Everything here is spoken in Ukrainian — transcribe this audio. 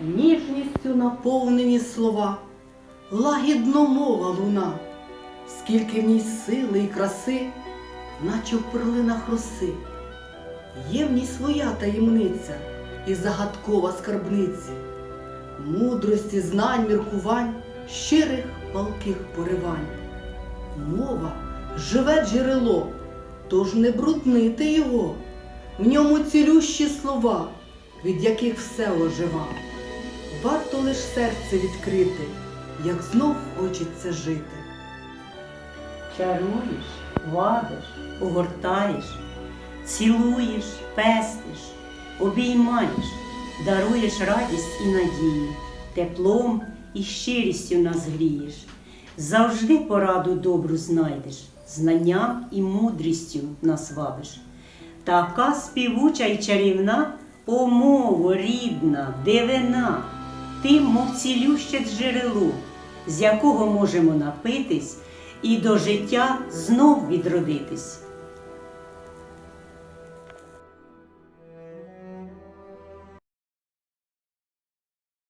ніжністю наповнені слова, лагідно мова луна, скільки в ній сили і краси, наче в перлинах роси. Є в ній своя таємниця і загадкова скарбниця, мудрості, знань, міркувань, щирих палких поривань. Мова живе джерело, тож не бруднити його, в ньому цілющі слова, від яких все ожива. Варто лиш серце відкрити, як знов хочеться жити. Чаруєш, вабиш, огортаєш, цілуєш, пестиш, обіймаєш, даруєш радість і надію, теплом і щирістю нас грієш. Завжди пораду добру знайдеш, знанням і мудрістю нас вабиш. Така співуча й чарівна, о мово рідна, дивина, ти, мов цілюще джерело, з якого можемо напитись і до життя знов відродитись.